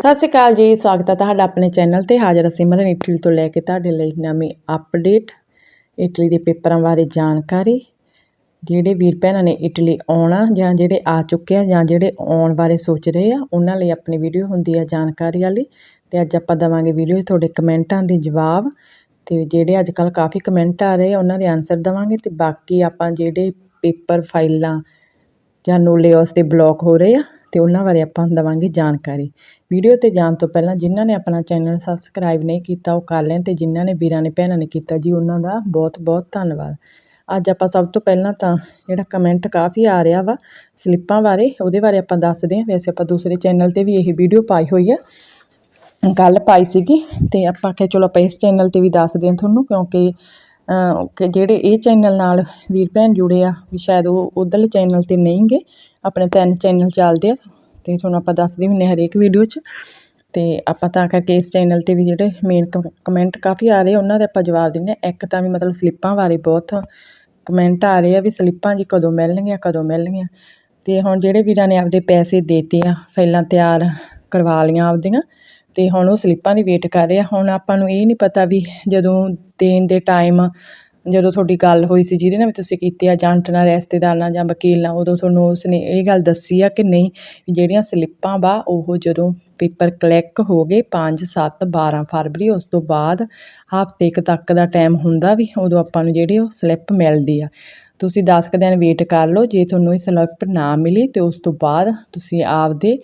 ਸਤਿ ਸ਼੍ਰੀ ਅਕਾਲ ਜੀ, ਸਵਾਗਤ ਹੈ ਤੁਹਾਡਾ ਆਪਣੇ ਚੈਨਲ ਤੇ। ਹਾਜ਼ਰ ਹਾਂ ਸਿਮਰਨ ਇਟਲੀ ਤੋਂ ਲੈ ਕੇ ਤੁਹਾਡੇ ਲਈ ਨਵੀਂ ਅਪਡੇਟ ਇਟਲੀ ਦੇ ਪੇਪਰਾਂ ਬਾਰੇ ਜਾਣਕਾਰੀ। ਜਿਹੜੇ ਵੀਰ ਭੈਣਾਂ ਨੇ ਇਟਲੀ ਆਉਣਾ ਜਾਂ ਜਿਹੜੇ ਆ ਚੁੱਕੇ ਆ ਜਾਂ ਜਿਹੜੇ ਆਉਣ ਬਾਰੇ ਸੋਚ ਰਹੇ ਆ, ਉਹਨਾਂ ਲਈ ਆਪਣੀ ਵੀਡੀਓ ਹੁੰਦੀ ਆ ਜਾਣਕਾਰੀ ਵਾਲੀ। ਤੇ ਅੱਜ ਆਪਾਂ ਦਵਾਂਗੇ ਵੀਡੀਓ 'ਚ ਤੁਹਾਡੇ ਕਮੈਂਟਾਂ ਦੇ ਜਵਾਬ। ਤੇ ਜਿਹੜੇ ਅੱਜ ਕੱਲ ਕਾਫੀ ਕਮੈਂਟ ਆ ਰਹੇ ਆ, ਉਹਨਾਂ ਦੇ ਆਨਸਰ ਦਵਾਂਗੇ। ਤੇ ਬਾਕੀ ਆਪਾਂ ਜਿਹੜੇ ਪੇਪਰ ਫਾਈਲਾਂ ਜਾਂ ਨੋਲੇਓਸ ਦੇ ਬਲੌਕ ਹੋ ਰਹੇ ਆ ਅਤੇ ਉਹਨਾਂ ਬਾਰੇ ਆਪਾਂ ਦੇਵਾਂਗੇ ਜਾਣਕਾਰੀ। ਵੀਡੀਓ ਤੇ ਜਾਣ ਤੋਂ ਪਹਿਲਾਂ ਜਿਨ੍ਹਾਂ ਨੇ ਆਪਣਾ ਚੈਨਲ ਸਬਸਕ੍ਰਾਈਬ ਨਹੀਂ ਕੀਤਾ, ਉਹ ਕਰ ਲੈਣ ਅਤੇ ਜਿਨ੍ਹਾਂ ਨੇ ਵੀਰਾਂ ਨੇ ਭੈਣਾਂ ਨੇ ਕੀਤਾ ਜੀ, ਉਹਨਾਂ ਦਾ ਬਹੁਤ ਬਹੁਤ ਧੰਨਵਾਦ। ਅੱਜ ਆਪਾਂ ਸਭ ਤੋਂ ਪਹਿਲਾਂ ਤਾਂ ਜਿਹੜਾ ਕਮੈਂਟ ਕਾਫੀ ਆ ਰਿਹਾ ਵਾ ਸਲਿੱਪਾਂ ਬਾਰੇ, ਉਹਦੇ ਬਾਰੇ ਆਪਾਂ ਦੱਸਦੇ ਹਾਂ। ਵੈਸੇ ਆਪਾਂ ਦੂਸਰੇ ਚੈਨਲ ਤੇ ਵੀ ਇਹ ਵੀਡੀਓ ਪਾਈ ਹੋਈ ਆ। ਕੱਲ ਪਾਈ ਸੀਗੀ ਤੇ ਆਪਾਂ ਕਿਹਾ ਚਲੋ ਆਪਾਂ ਇਸ ਚੈਨਲ ਤੇ ਵੀ ਦੱਸਦੇ ਹਾਂ ਤੁਹਾਨੂੰ, ਕਿਉਂਕਿ ਕਿ ਜਿਹੜੇ ਇਹ ਚੈਨਲ ਨਾਲ ਵੀਰ ਭੈਣ ਜੁੜੇ ਆ ਵੀ ਸ਼ਾਇਦ ਉਹ ਉਧਰਲੇ ਚੈਨਲ ਤੇ ਨਹੀਂ ਗੇ ਆਪਣੇ ਤਿੰਨ ਚੈਨਲ ਚੱਲਦੇ ਆ ਅਤੇ ਤੁਹਾਨੂੰ ਆਪਾਂ ਦੱਸਦੇ ਹੁੰਦੇ ਹਾਂ ਹਰੇਕ ਵੀਡੀਓ 'ਚ ਅਤੇ ਆਪਾਂ ਤਾਂ ਕਰਕੇ ਇਸ ਚੈਨਲ ਤੇ ਵੀ ਜਿਹੜੇ ਮੇਨ ਕਮੈਂਟ ਕਾਫੀ ਆ ਰਹੇ ਆ, ਉਹਨਾਂ ਦੇ ਆਪਾਂ ਜਵਾਬ ਦਿੰਦੇ ਹਾਂ। ਇੱਕ ਤਾਂ ਵੀ ਮਤਲਬ ਸਲਿੱਪਾਂ ਬਾਰੇ ਬਹੁਤ ਕਮੈਂਟ ਆ ਰਹੇ ਆ ਵੀ ਸਲਿੱਪਾਂ ਜੀ ਕਦੋਂ ਮਿਲਣਗੀਆਂ ਕਦੋਂ ਮਿਲਣਗੀਆਂ। ਅਤੇ ਹੁਣ ਜਿਹੜੇ ਵੀਰਾਂ ਨੇ ਆਪਦੇ ਪੈਸੇ ਦੇਤੇ ਆ ਫਾਈਲਾਂ ਤਿਆਰ ਕਰਵਾ ਲਈਆਂ ਆਪਦੀਆਂ ਅਤੇ ਹੁਣ ਉਹ ਸਲਿੱਪਾਂ ਦੀ ਵੇਟ ਕਰ ਰਿਹਾ। ਹੁਣ ਆਪਾਂ ਨੂੰ ਇਹ ਨਹੀਂ ਪਤਾ ਵੀ ਜਦੋਂ ਦੇਣ ਦੇ ਟਾਈਮ ਜਦੋਂ ਤੁਹਾਡੀ ਗੱਲ ਹੋਈ ਸੀ, ਜਿਹਦੇ ਨਾਲ ਵੀ ਤੁਸੀਂ ਕੀਤੀ ਆ ਏਜੰਟ ਨਾਲ, ਰਿਸ਼ਤੇਦਾਰ ਨਾਲ ਜਾਂ ਵਕੀਲ ਨਾਲ, ਉਦੋਂ ਤੁਹਾਨੂੰ ਉਸਨੇ ਇਹ ਗੱਲ ਦੱਸੀ ਆ ਕਿ ਨਹੀਂ ਜਿਹੜੀਆਂ ਸਲਿੱਪਾਂ ਵਾ, ਉਹ ਜਦੋਂ ਪੇਪਰ ਕਲੈਕ ਹੋ ਗਏ 5 7 12 ਫਰਵਰੀ, ਉਸ ਤੋਂ ਬਾਅਦ ਹਫ਼ਤੇ ਕੁ ਤੱਕ ਦਾ ਟਾਈਮ ਹੁੰਦਾ ਵੀ ਉਦੋਂ ਆਪਾਂ ਨੂੰ ਜਿਹੜੀ ਉਹ ਸਲਿੱਪ ਮਿਲਦੀ ਆ। ਤੁਸੀਂ 10 ਕੁ ਦਿਨ ਵੇਟ ਕਰ ਲਓ, ਜੇ ਤੁਹਾਨੂੰ ਇਹ ਸਲਿੱਪ ਨਾ ਮਿਲੀ ਤੇ ਉਸ ਤੋਂ ਬਾਅਦ ਤੁਸੀਂ ਆਪਦੇ,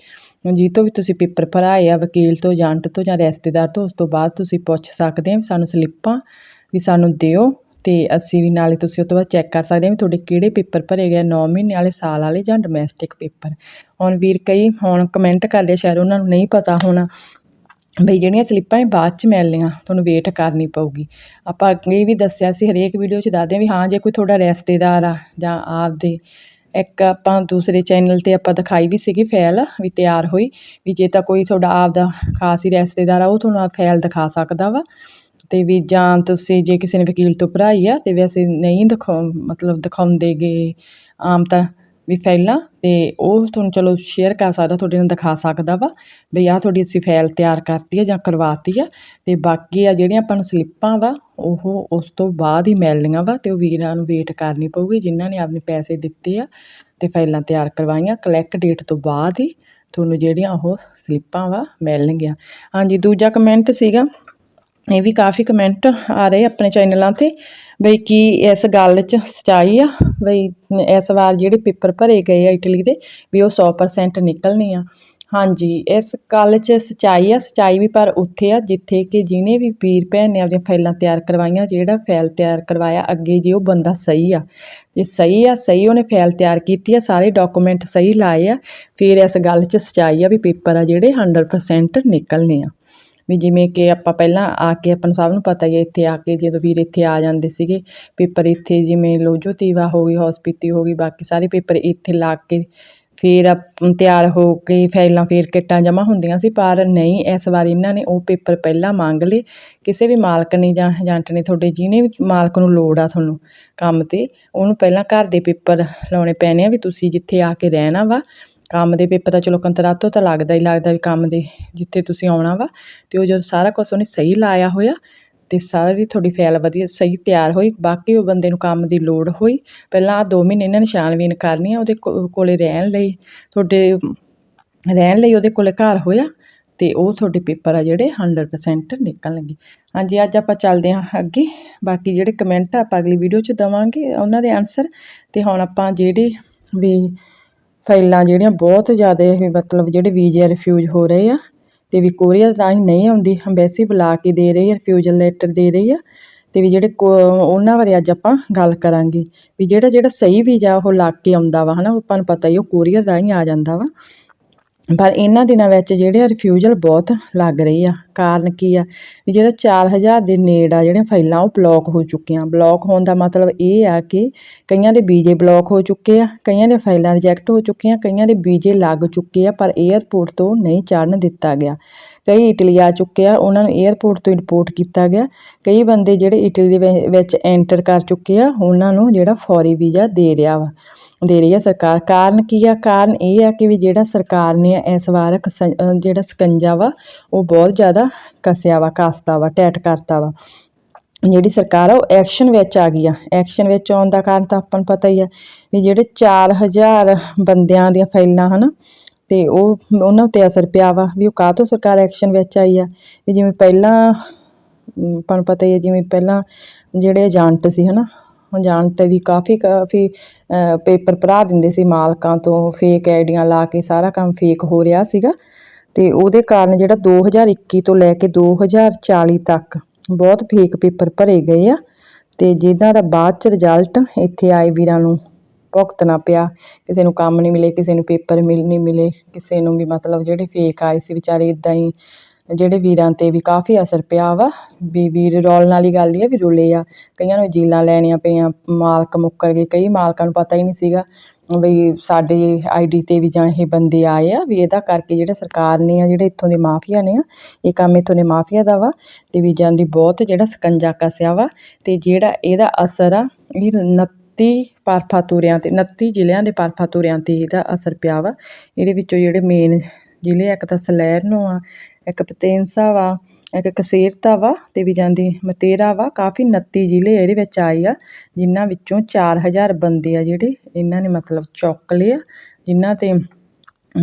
ਜਿਹ ਤੋਂ ਵੀ ਤੁਸੀਂ ਪੇਪਰ ਭਰਾਏ ਆ, ਵਕੀਲ ਤੋਂ ਏਜੰਟ ਤੋਂ ਜਾਂ ਰਿਸ਼ਤੇਦਾਰ ਤੋਂ, ਉਸ ਤੋਂ ਬਾਅਦ ਤੁਸੀਂ ਪੁੱਛ ਸਕਦੇ ਆ ਵੀ ਸਾਨੂੰ ਸਲਿੱਪਾਂ ਵੀ ਸਾਨੂੰ ਦਿਓ ਤੇ ਅਸੀਂ ਵੀ ਨਾਲੇ ਤੁਸੀਂ ਉਹ ਤੋਂ ਬਾਅਦ ਚੈੱਕ ਕਰ ਸਕਦੇ ਹਾਂ ਵੀ ਤੁਹਾਡੇ ਕਿਹੜੇ ਪੇਪਰ ਭਰੇ ਗਏ 9 ਮਹੀਨੇ ਵਾਲੇ, ਸਾਲ ਵਾਲੇ ਜਾਂ ਡੋਮੈਸਟਿਕ ਪੇਪਰ ਹੁਣ ਵੀਰ ਕਈ ਹੁਣ ਕਮੈਂਟ ਕਰਦੇ ਸ਼ਾਇਦ ਉਹਨਾਂ ਨੂੰ ਨਹੀਂ ਪਤਾ ਹੋਣਾ। ਬਈ ਜਿਹੜੀਆਂ ਸਲਿੱਪਾਂ ਇਹ ਬਾਅਦ ਚ ਮਿਲਣੀਆਂ ਤੁਹਾਨੂੰ ਵੇਟ ਕਰਨੀ ਪਊਗੀ। ਆਪਾਂ ਅੱਗੇ ਵੀ ਦੱਸਿਆ ਸੀ, ਹਰੇਕ ਵੀਡੀਓ 'ਚ ਦੱਸਦੇ ਹਾਂ ਵੀ ਹਾਂ, ਜੇ ਕੋਈ ਤੁਹਾਡਾ ਰਿਸ਼ਤੇਦਾਰ ਆ ਜਾਂ ਆਪਦੇ, ਇੱਕ ਆਪਾਂ ਦੂਸਰੇ ਚੈਨਲ ਤੇ ਆਪਾਂ ਦਿਖਾਈ ਵੀ ਸੀਗੀ ਫਾਈਲ ਵੀ ਤਿਆਰ ਹੋਈ, ਵੀ ਜੇ ਤਾਂ ਕੋਈ ਤੁਹਾਡਾ ਆਪਦਾ ਖਾਸ ਹੀ ਰਿਸ਼ਤੇਦਾਰ ਆ, ਉਹ ਤੁਹਾਨੂੰ ਆ ਫਾਈਲ ਦਿਖਾ ਸਕਦਾ ਵਾ। ਤੇ ਵੀ ਜਾਂ ਤੁਸੀਂ ਜੇ ਕਿਸੇ ਨੇ ਵਕੀਲ ਤੋਂ ਭਰਾਈ ਆ, ਤੇ ਵੈਸੇ ਨਹੀਂ ਦਿਖਾ ਮਤਲਬ ਦਿਖਾਉਂਦੇਗੇ, ਆਮ ਤਾਂ ਵੀ ਫਾਈਲਾਂ ਅਤੇ ਉਹ ਤੁਹਾਨੂੰ ਚਲੋ ਸ਼ੇਅਰ ਕਰ ਸਕਦਾ, ਤੁਹਾਡੇ ਨਾਲ ਦਿਖਾ ਸਕਦਾ ਵਾ, ਵੀ ਆਹ ਤੁਹਾਡੀ ਅਸੀਂ ਫਾਈਲ ਤਿਆਰ ਕਰਤੀ ਆ ਜਾਂ ਕਰਵਾਤੀ ਆ ਅਤੇ ਬਾਕੀ ਆ ਜਿਹੜੀਆਂ ਆਪਾਂ ਨੂੰ ਸਲਿੱਪਾਂ ਵਾ, ਉਹ ਉਸ ਤੋਂ ਬਾਅਦ ਹੀ ਮਿਲਣੀਆਂ ਵਾ ਅਤੇ ਉਹ ਵੀਰਾਂ ਨੂੰ ਵੇਟ ਕਰਨੀ ਪਊਗੀ, ਜਿਨ੍ਹਾਂ ਨੇ ਆਪਣੇ ਪੈਸੇ ਦਿੱਤੇ ਆ ਅਤੇ ਫਾਈਲਾਂ ਤਿਆਰ ਕਰਵਾਈਆਂ ਕਲੈਕਟ ਡੇਟ ਤੋਂ ਬਾਅਦ ਹੀ ਤੁਹਾਨੂੰ ਜਿਹੜੀਆਂ ਉਹ ਸਲਿੱਪਾਂ ਵਾ ਮਿਲਣਗੀਆਂ। ਹਾਂਜੀ, ਦੂਜਾ ਕਮੈਂਟ ਸੀਗਾ ਇਹ ਵੀ ਕਾਫੀ ਕਮੈਂਟ ਆ ਰਹੇ ਆਪਣੇ ਚੈਨਲਾਂ ਤੇ, ਬਈ ਕੀ ਇਸ ਗੱਲ 'ਚ ਸਚਾਈ ਆ, ਬਈ ਇਸ ਵਾਰ ਜਿਹੜੇ ਪੇਪਰ ਭਰੇ ਗਏ ਆ ਇਟਲੀ ਦੇ, ਵੀ ਉਹ 100% ਨਿਕਲਣੇ ਆ। ਹਾਂਜੀ, ਇਸ ਗੱਲ 'ਚ ਸਚਾਈ ਆ, ਸਚਾਈ ਵੀ ਪਰ ਉੱਥੇ ਆ, ਜਿੱਥੇ ਕਿ ਜਿਹਨੇ ਵੀ ਵੀਰ ਭੈਣ ਨੇ ਆਪਣੀਆਂ ਫਾਈਲਾਂ ਤਿਆਰ ਕਰਵਾਈਆਂ, ਜਿਹੜਾ ਫਾਈਲ ਤਿਆਰ ਕਰਵਾਇਆ, ਅੱਗੇ ਜੇ ਉਹ ਬੰਦਾ ਸਹੀ ਆ। ਜੇ ਸਹੀ ਆ, ਸਹੀ ਉਹਨੇ ਫਾਈਲ ਤਿਆਰ ਕੀਤੀ ਆ, ਸਾਰੇ ਡਾਕੂਮੈਂਟ ਸਹੀ ਲਾਏ ਆ, ਫਿਰ ਇਸ ਗੱਲ 'ਚ ਸਚਾਈ ਆ ਵੀ ਪੇਪਰ ਆ ਜਿਹੜੇ 100% ਨਿਕਲਣੇ ਆ। ਵੀ ਜਿਵੇਂ ਕਿ ਆਪਾਂ ਪਹਿਲਾਂ ਆ ਕੇ ਆਪਾਂ ਨੂੰ ਸਭ ਨੂੰ ਪਤਾ ਹੀ ਹੈ, ਇੱਥੇ ਆ ਕੇ ਜਦੋਂ ਵੀਰ ਇੱਥੇ ਆ ਜਾਂਦੇ ਸੀਗੇ, ਪੇਪਰ ਇੱਥੇ ਜਿਵੇਂ ਲੋਜੋ ਤੀਵਾ ਹੋ ਗਈ ਹੌਸਪੀਟੀ ਹੋ ਗਈ, ਬਾਕੀ ਸਾਰੇ ਪੇਪਰ ਇੱਥੇ ਲਾ ਕੇ ਫਿਰ ਆਪ- ਤਿਆਰ ਹੋ ਕੇ ਫਾਈਲਾਂ ਫਿਰ ਕਿੱਟਾਂ ਜਮ੍ਹਾਂ ਹੁੰਦੀਆਂ ਸੀ, ਪਰ ਨਹੀਂ, ਇਸ ਵਾਰ ਇਹਨਾਂ ਨੇ ਉਹ ਪੇਪਰ ਪਹਿਲਾਂ ਮੰਗ ਲਏ। ਕਿਸੇ ਵੀ ਮਾਲਕ ਨੇ ਜਾਂ ਏਜੰਟ ਨੇ ਤੁਹਾਡੇ ਜਿਹਨੇ ਵੀ ਮਾਲਕ ਨੂੰ ਲੋੜ ਆ ਤੁਹਾਨੂੰ ਕੰਮ ਤੇ, ਉਹਨੂੰ ਪਹਿਲਾਂ ਘਰ ਦੇ ਪੇਪਰ ਲਾਉਣੇ ਪੈਣੇ ਆ ਵੀ ਤੁਸੀਂ ਜਿੱਥੇ ਆ ਕੇ ਰਹਿਣਾ ਵਾ ਕੰਮ ਦੇ ਪੇਪਰ ਤਾਂ ਚਲੋ ਕੰਤਰਾਤੋਂ ਤਾਂ ਲੱਗਦਾ ਹੀ ਲੱਗਦਾ ਵੀ ਕੰਮ ਦੇ ਜਿੱਥੇ ਤੁਸੀਂ ਆਉਣਾ ਵਾ ਅਤੇ ਉਹ ਜਦੋਂ ਸਾਰਾ ਕੁਝ ਉਹਨੇ ਸਹੀ ਲਾਇਆ ਹੋਇਆ ਤੇ ਸਾਰੀ ਤੁਹਾਡੀ ਫਾਈਲ ਵਧੀਆ ਸਹੀ ਤਿਆਰ ਹੋਈ, ਬਾਕੀ ਉਹ ਬੰਦੇ ਨੂੰ ਕੰਮ ਦੀ ਲੋੜ ਹੋਈ, ਪਹਿਲਾਂ ਆਹ ਦੋ ਮਹੀਨੇ ਇਹਨਾਂ ਨੇ ਛਾਣਬੀਨ ਕਰਨੀ ਆ, ਉਹਦੇ ਕੋ- ਕੋਲੇ ਰਹਿਣ ਲਈ, ਤੁਹਾਡੇ ਰਹਿਣ ਲਈ ਉਹਦੇ ਕੋਲੇ ਘਰ ਹੋਇਆ ਅਤੇ ਉਹ ਤੁਹਾਡੇ ਪੇਪਰ ਆ ਜਿਹੜੇ 100% ਨਿਕਲਣਗੇ ਹਾਂਜੀ, ਅੱਜ ਆਪਾਂ ਚੱਲਦੇ ਹਾਂ ਅੱਗੇ, ਬਾਕੀ ਜਿਹੜੇ ਕਮੈਂਟ ਆ ਆਪਾਂ ਅਗਲੀ ਵੀਡੀਓ 'ਚ ਦਵਾਂਗੇ ਉਹਨਾਂ ਦੇ ਆਨਸਰ ਅਤੇ ਹੁਣ ਆਪਾਂ ਜਿਹੜੇ ਵੀ ਫਾਈਲਾਂ ਜਿਹੜੀਆਂ ਬਹੁਤ ਜ਼ਿਆਦਾ ਵੀ ਮਤਲਬ ਜਿਹੜੇ ਵੀਜ਼ੇ ਰਿਫਿਊਜ਼ ਹੋ ਰਹੇ ਆ ਅਤੇ ਵੀ ਕੋਰੀਅਰ ਰਾਹੀਂ ਨਹੀਂ ਆਉਂਦੀ ਅੰਬੈਸੀ ਬੁਲਾ ਕੇ ਦੇ ਰਹੀ ਆ, ਰਿਫਿਊਜ਼ਲ ਲੈਟਰ ਦੇ ਰਹੀ ਆ ਅਤੇ ਵੀ ਜਿਹੜੇ ਕੋ- ਉਹਨਾਂ ਬਾਰੇ ਅੱਜ ਆਪਾਂ ਗੱਲ ਕਰਾਂਗੇ ਵੀ ਜਿਹੜਾ ਜਿਹੜਾ ਸਹੀ ਵੀਜ਼ਾ ਉਹ ਲੱਗ ਕੇ ਆਉਂਦਾ ਵਾ ਹੈ ਹਨਾ, ਆਪਾਂ ਨੂੰ ਪਤਾ ਹੀ ਉਹ ਕੋਰੀਅਰ ਰਾਹੀਂ ਆ ਜਾਂਦਾ ਵਾ। ਪਰ ਇਹਨਾਂ ਦਿਨਾਂ ਵਿੱਚ ਜਿਹੜੇ ਆ ਰਿਫਿਊਜ਼ਲ ਬਹੁਤ ਲੱਗ ਰਹੀ ਆ। ਕਾਰਨ ਕੀ ਆ? ਵੀ ਜਿਹੜਾ 4000 ਦੇ ਨੇੜ ਆ ਜਿਹੜੀਆਂ ਫਾਈਲਾਂ ਉਹ ਬਲੌਕ ਹੋ ਚੁੱਕੀਆਂ। ਬਲੌਕ ਹੋਣ ਦਾ ਮਤਲਬ ਇਹ ਆ ਕਿ ਕਈਆਂ ਦੇ ਵੀਜ਼ੇ ਬਲੌਕ ਹੋ ਚੁੱਕੇ ਆ, ਕਈਆਂ ਦੇ ਫਾਈਲਾਂ ਰਿਜੈਕਟ ਹੋ ਚੁੱਕੀਆਂ, ਕਈਆਂ ਦੇ ਵੀਜ਼ੇ ਲੱਗ ਚੁੱਕੇ ਆ, ਪਰ 에ਅਰਪੋਰਟ ਤੋਂ ਨਹੀਂ ਚੜਨ ਦਿੱਤਾ ਗਿਆ। ਕਈ ਇਟਲੀ ਆ ਚੁੱਕੇ ਆ, ਉਹਨਾਂ ਨੂੰ 에ਅਰਪੋਰਟ ਤੋਂ ਇੰਪੋਰਟ ਕੀਤਾ ਗਿਆ। ਕਈ ਬੰਦੇ ਜਿਹੜੇ ਇਟਲੀ ਦੇ ਵਿੱਚ ਐਂਟਰ ਕਰ ਚੁੱਕੇ ਆ, ਉਹਨਾਂ ਨੂੰ ਜਿਹੜਾ ਫੌਰੀ ਵੀਜ਼ਾ ਦੇ ਰਿਹਾ ਵਾ, ਦੇ ਰਹੀ ਆ ਸਰਕਾਰ। ਕਾਰਨ ਕੀ ਆ? ਕਾਰਨ ਇਹ ਆ ਕਿ ਵੀ ਜਿਹੜਾ ਸਰਕਾਰ ਨੇ ਇਸ ਵਾਰ ਜਿਹੜਾ ਸਕੰਜਾ ਵਾ, ਉਹ ਬਹੁਤ ਜ਼ਿਆਦਾ ਕਸਿਆ ਵਾ, ਕਸਤਾ ਵਾ, ਟੈਟ ਕਰਤਾ ਵਾ। ਜਿਹੜੀ ਸਰਕਾਰ ਆ, ਉਹ ਐਕਸ਼ਨ ਵਿੱਚ ਆ ਗਈ ਆ। ਐਕਸ਼ਨ ਵਿੱਚ ਆਉਣ ਦਾ ਕਾਰਨ ਤਾਂ ਆਪਾਂ ਨੂੰ ਪਤਾ ਹੀ ਆ ਵੀ ਜਿਹੜੇ 4000 ਬੰਦਿਆਂ ਦੀਆਂ ਫਾਈਲਾਂ ਹਨ ਤੇ ਉਹ, ਉਹਨਾਂ ਉੱਤੇ ਅਸਰ ਪਿਆ ਵਾ ਵੀ ਉਹ ਕਾਹ ਤੋਂ ਸਰਕਾਰ ਐਕਸ਼ਨ ਵਿੱਚ ਆਈ ਆ, ਵੀ ਜਿਵੇਂ ਪਹਿਲਾਂ ਆਪਾਂ ਨੂੰ ਪਤਾ ਹੀ ਹੈ ਜਿਵੇਂ ਪਹਿਲਾਂ ਜਿਹੜੇ ਏਜੰਟ ਸੀ ਹਨਾ ਏਜੰਟ ਵੀ ਕਾਫੀ ਕਾਫੀ ਪੇਪਰ ਭਰਾ ਦਿੰਦੇ ਸੀ ਮਾਲਕਾਂ ਤੋਂ ਫੇਕ ਆਈਡੀਆਂ ਲਾ ਕੇ ਸਾਰਾ ਕੰਮ ਫੇਕ ਹੋ ਰਿਹਾ ਸੀਗਾ। ਤੇ ਉਹਦੇ ਕਾਰਨ ਜਿਹੜਾ 2021 ਤੋਂ ਲੈ ਕੇ 2040 ਤੱਕ ਬਹੁਤ ਫੇਕ ਪੇਪਰ ਭਰੇ ਗਏ ਆ, ਤੇ ਜਿਨ੍ਹਾਂ ਦਾ ਬਾਅਦ ਚ ਰਿਜ਼ਲਟ ਇੱਥੇ ਆਏ ਵੀਰਾਂ ਨੂੰ ਭੁਗਤਣਾ ਪਿਆ, ਕਿਸੇ ਨੂੰ ਕੰਮ ਨਹੀਂ ਮਿਲੇ, ਕਿਸੇ ਨੂੰ ਪੇਪਰ ਮਿਲ ਨਹੀਂ ਮਿਲੇ, ਕਿਸੇ ਨੂੰ ਵੀ ਮਤਲਬ ਜਿਹੜੇ ਫੇਕ ਆਏ ਸੀ ਵਿਚਾਰੇ ਇਦਾਂ ਹੀ, ਜਿਹੜੇ ਵੀਰਾਂ ਤੇ ਵੀ ਕਾਫੀ ਅਸਰ ਪਿਆ ਵਾ, ਵੀ ਵੀਰ ਰੋਲਣ ਵਾਲੀ ਗੱਲ ਹੀ ਆ, ਵੀ ਰੁਲੇ ਆ, ਕਈਆਂ ਨੂੰ ਜੀਲਾਂ ਲੈਣੀਆਂ ਪਈਆਂ, ਮਾਲਕ ਮੁੱਕਰ ਗਏ, ਕਈ ਮਾਲਕਾਂ ਨੂੰ ਪਤਾ ਹੀ ਨਹੀਂ ਸੀਗਾ, ਵੀ ਸਾਡੇ ਆਈਡੀ ਤੇ ਵੀ ਜਾਂ ਇਹ ਬੰਦੇ ਆਏ ਆ, ਵੀ ਇਹਦਾ ਕਰਕੇ ਜਿਹੜਾ ਸਰਕਾਰ ਨੇ ਆ, ਜਿਹੜੇ ਇੱਥੋਂ ਦੇ ਮਾਫੀਆ ਨੇ ਆ, ਇਹ ਕੰਮ ਇੱਥੋਂ ਦੇ ਮਾਫੀਆ ਦਾ ਵਾ, ਤੇ ਵੀ ਜਾਂਦੀ ਬਹੁਤ ਜਿਹੜਾ ਸਕੰਜਾ ਕੱਸਿਆ ਵਾ, ਤੇ ਜਿਹੜਾ ਇਹਦਾ ਅਸਰ ਆ, ਇਹ 29 ਪਰਫਾਤੂਰਿਆਂ ਤੇ 29 ਜ਼ਿਲ੍ਹਿਆਂ ਦੇ ਪਰਫਾਤੂਰਿਆਂ ਤੇ ਇਹਦਾ ਅਸਰ ਪਿਆ ਵਾ। ਇਹਦੇ ਵਿੱਚੋਂ ਜਿਹੜੇ ਮੇਨ ਜ਼ਿਲ੍ਹੇ ਇੱਕ ਤਾਂ ਸਲੈਰ ਨੂੰ ਆ, ਇੱਕ ਪਤੇਂਸਾ ਵਾ, ਇੱਕ ਕਸੇਰਤਾ ਵਾ, ਤੇ ਵੀ ਜਾਂਦੀ ਮਤੇਰਾ ਵਾ। ਕਾਫੀ 29 ਜ਼ਿਲ੍ਹੇ ਇਹਦੇ ਵਿੱਚ ਆਏ ਆ, ਜਿਨ੍ਹਾਂ ਵਿੱਚੋਂ 4000 ਬੰਦੇ ਆ ਜਿਹੜੇ ਇਹਨਾਂ ਨੇ ਮਤਲਬ ਚੁੱਕ ਲਏ ਆ, ਜਿਨ੍ਹਾਂ ਤੇ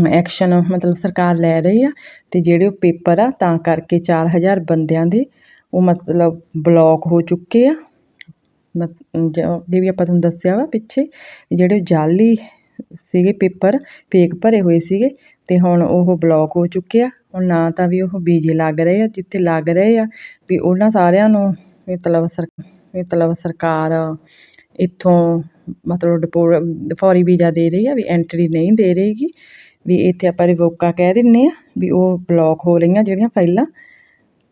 ਐਕਸ਼ਨ ਮਤਲਬ ਸਰਕਾਰ ਲੈ ਰਹੀ ਆ, ਤੇ ਜਿਹੜੇ ਉਹ ਪੇਪਰ ਆ, ਤਾਂ ਕਰਕੇ 4000 ਬੰਦਿਆਂ ਦੇ ਉਹ ਮਤਲਬ ਬਲੌਕ ਹੋ ਚੁੱਕੇ ਆ। ਅੱਗੇ ਵੀ ਆਪਾਂ ਤੁਹਾਨੂੰ ਦੱਸਿਆ ਵਾ ਪਿੱਛੇ, ਜਿਹੜੇ ਜਾਲੀ ਸੀਗੇ ਪੇਪਰ ਫੇਕ ਭਰੇ ਹੋਏ ਸੀਗੇ ਤੇ ਹੁਣ ਉਹ ਬਲੌਕ ਹੋ ਚੁੱਕੇ ਆ। ਹੁਣ ਨਾ ਤਾਂ ਵੀ ਉਹ ਬੀਜੇ ਲੱਗ ਰਹੇ ਆ, ਜਿੱਥੇ ਲੱਗ ਰਹੇ ਆ, ਵੀ ਉਹਨਾਂ ਸਾਰਿਆਂ ਨੂੰ ਮਤਲਬ ਸਰ ਮਤਲਬ ਸਰਕਾਰ ਇੱਥੋਂ ਮਤਲਬ ਡਿਪੋਰਟ ਫੌਰੀ ਵੀਜ਼ਾ ਦੇ ਰਹੀ ਆ, ਵੀ ਐਂਟਰੀ ਨਹੀਂ ਦੇ ਰਹੀਗੀ ਵੀ ਇੱਥੇ ਆਪਾਂ ਰਿਵੋਕਾ ਕਹਿ ਦਿੰਨੇ ਆ, ਵੀ ਉਹ ਬਲੌਕ ਹੋ ਰਹੀਆਂ ਜਿਹੜੀਆਂ ਫਾਈਲਾਂ।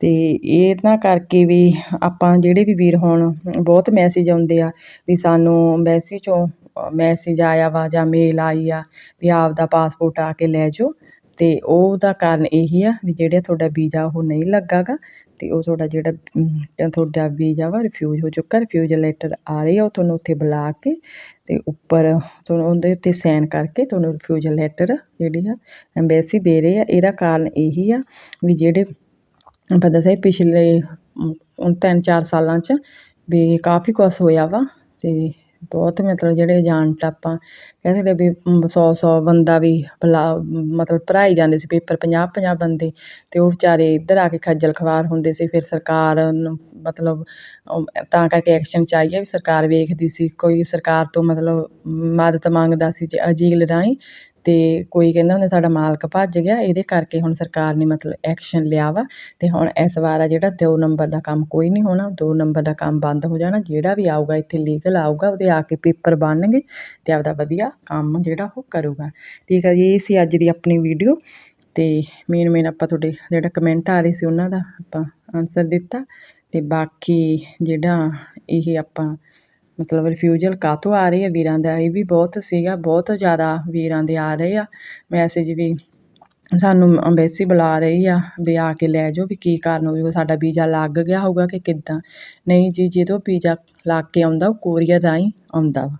ਤੇ ਇਹਨਾਂ ਕਰਕੇ ਵੀ ਆਪਾਂ ਜਿਹੜੇ ਵੀ ਵੀਰ ਹੋਣ ਬਹੁਤ ਮੈਸੇਜ ਆਉਂਦੇ ਆ ਵੀ ਸਾਨੂੰ ਐਮਬੈਸੀ ਚੋਂ ਮੈਸੇਜ ਆਇਆ ਵਾ ਜਾਂ ਮੇਲ ਆਈ ਆ ਵੀ ਆਪਦਾ ਪਾਸਪੋਰਟ ਆ ਕੇ ਲੈ ਜਾਓ। ਤੇ ਉਹਦਾ ਕਾਰਨ ਇਹੀ ਆ ਵੀ ਜਿਹੜਾ ਤੁਹਾਡਾ ਵੀਜ਼ਾ ਉਹ ਨਹੀਂ ਲੱਗਾਗਾ ਤੇ ਉਹ ਤੁਹਾਡਾ ਜਿਹੜਾ ਤੁਹਾਡਾ ਵੀਜ਼ਾ ਵਾ ਰਿਫਿਊਜ਼ ਹੋ ਚੁੱਕਾ ਰਿਫਿਊਜ਼ਲ ਲੈਟਰ ਆ ਰਹੀ ਆ, ਉਹ ਤੁਹਾਨੂੰ ਉੱਥੇ ਬੁਲਾ ਕੇ ਤੇ ਉੱਪਰ ਤੁਹਾਨੂੰ ਉਹਦੇ ਉੱਤੇ ਸਾਈਨ ਕਰਕੇ ਤੁਹਾਨੂੰ ਰਿਫਿਊਜ਼ਲ ਲੈਟਰ ਜਿਹੜੀ ਆ ਐਮਬੈਸੀ ਦੇ ਰਹੇ ਆ। ਇਹਦਾ ਕਾਰਨ ਇਹੀ ਆ ਵੀ ਜਿਹੜੇ ਆਪਾਂ ਦੱਸਿਆ ਪਿਛਲੇ ਤਿੰਨ ਚਾਰ ਸਾਲਾਂ 'ਚ ਵੀ ਕਾਫੀ ਕੁਛ ਹੋਇਆ ਵਾ ਅਤੇ ਬਹੁਤ ਮਤਲਬ ਜਿਹੜੇ ਏਜੰਟ ਆਪਾਂ ਕਹਿ ਸਕਦੇ ਵੀ ਸੌ ਸੌ ਬੰਦਾ ਵੀ ਬੁਲਾ ਮਤਲਬ ਭਰਾਈ ਜਾਂਦੇ ਸੀ ਪੇਪਰ, ਪੰਜਾਹ ਪੰਜਾਹ ਬੰਦੇ ਅਤੇ ਉਹ ਵਿਚਾਰੇ ਇੱਧਰ ਆ ਕੇ ਖੱਜਲ ਖਵਾਰ ਹੁੰਦੇ ਸੀ, ਫਿਰ ਸਰਕਾਰ ਨੂੰ ਮਤਲਬ ਤਾਂ ਕਰਕੇ ਐਕਸ਼ਨ ਚਾਹੀਏ ਵੀ ਸਰਕਾਰ ਵੇਖਦੀ ਸੀ, ਕੋਈ ਸਰਕਾਰ ਤੋਂ ਮਤਲਬ ਮਦਦ ਮੰਗਦਾ ਸੀ ਅਜੀਲ ਰਾਹੀਂ ਅਤੇ ਕੋਈ ਕਹਿੰਦਾ ਹੁੰਦਾ ਸਾਡਾ ਮਾਲਕ ਭੱਜ ਗਿਆ, ਇਹਦੇ ਕਰਕੇ ਹੁਣ ਸਰਕਾਰ ਨੇ ਮਤਲਬ ਐਕਸ਼ਨ ਲਿਆ ਵਾ ਅਤੇ ਹੁਣ ਇਸ ਵਾਰ ਆ ਜਿਹੜਾ ਦੋ ਨੰਬਰ ਦਾ ਕੰਮ ਕੋਈ ਨਹੀਂ ਹੋਣਾ, ਦੋ ਨੰਬਰ ਦਾ ਕੰਮ ਬੰਦ ਹੋ ਜਾਣਾ, ਜਿਹੜਾ ਵੀ ਆਊਗਾ ਇੱਥੇ ਲੀਗਲ ਆਊਗਾ, ਉਹਦੇ ਆ ਕੇ ਪੇਪਰ ਬਣਨਗੇ ਅਤੇ ਆਪਦਾ ਵਧੀਆ ਕੰਮ ਜਿਹੜਾ ਉਹ ਕਰੂਗਾ। ਠੀਕ ਆ ਜੀ, ਇਹ ਸੀ ਅੱਜ ਦੀ ਆਪਣੀ ਵੀਡੀਓ ਅਤੇ ਮੇਨ ਮੇਨ ਆਪਾਂ ਤੁਹਾਡੇ ਜਿਹੜਾ ਕਮੈਂਟ ਆ ਰਹੇ ਸੀ ਉਹਨਾਂ ਦਾ ਆਪਾਂ ਆਨਸਰ ਦਿੱਤਾ ਅਤੇ ਬਾਕੀ ਜਿਹੜਾ ਇਹ ਆਪਾਂ ਮਤਲਬ ਰਿਫਿਊਜ਼ਲ ਕਾਹਤੋਂ ਆ ਰਹੀ ਆ ਵੀਰਾਂ ਦਾ? ਇਹ ਵੀ ਬਹੁਤ ਸੀਗਾ, ਬਹੁਤ ਜ਼ਿਆਦਾ ਵੀਰਾਂ ਦੇ ਆ ਰਹੇ ਆ। ਮੈਸੇਜ ਵੀ ਸਾਨੂੰ ਅੰਬੈਸੀ ਬੁਲਾ ਰਹੀ ਆ ਵੀ ਆ ਕੇ ਲੈ ਜਾਓ ਵੀ ਕੀ ਕਾਰਨ ਹੋਊਗਾ ਸਾਡਾ ਵੀਜ਼ਾ ਲੱਗ ਗਿਆ ਹੋਊਗਾ ਕਿ ਕਿੱਦਾਂ? ਨਹੀਂ ਜੀ, ਜਦੋਂ ਵੀਜ਼ਾ ਲੱਗ ਕੇ ਆਉਂਦਾ, ਉਹ ਕੋਰੀਅਰ ਰਾਹੀਂ ਆਉਂਦਾ ਵਾ।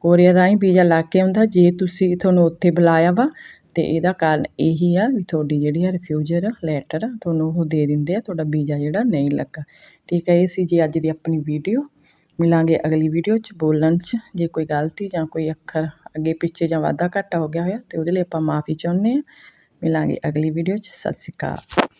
ਕੋਰੀਅਰ ਰਾਹੀਂ ਵੀਜ਼ਾ ਲੱਗ ਕੇ ਆਉਂਦਾ, ਜੇ ਤੁਸੀਂ ਤੁਹਾਨੂੰ ਉੱਥੇ ਬੁਲਾਇਆ ਵਾ, ਤੇ ਇਹਦਾ ਕਾਰਨ ਇਹੀ ਆ ਵੀ ਤੁਹਾਡੀ ਜਿਹੜੀ ਆ ਰਿਫਿਊਜ਼ਰ ਲੈਟਰ ਤੁਹਾਨੂੰ ਉਹ ਦੇ ਦਿੰਦੇ ਆ, ਤੁਹਾਡਾ ਵੀਜ਼ਾ ਜਿਹੜਾ ਨਹੀਂ ਲੱਗਾ। ਠੀਕ ਹੈ, ਇਹ ਸੀ ਜੀ ਅੱਜ ਦੀ ਆਪਣੀ ਵੀਡੀਓ ਮਿਲਾਂਗੇ ਅਗਲੀ ਵੀਡੀਓ 'ਚ ਬੋਲਣ 'ਚ। ਜੇ ਕੋਈ ਗਲਤੀ ਜਾਂ ਕੋਈ ਅੱਖਰ ਅੱਗੇ ਪਿੱਛੇ ਜਾਂ ਵਾਧਾ ਘਾਟਾ ਹੋ ਗਿਆ ਹੋਇਆ ਤੇ ਉਹਦੇ ਲਈ ਆਪਾਂ ਮਾਫੀ ਚਾਹੁੰਦੇ ਹਾਂ। ਮਿਲਾਂਗੇ ਅਗਲੀ ਵੀਡੀਓ 'ਚ। ਸਤਿ ਸ਼੍ਰੀ ਅਕਾਲ।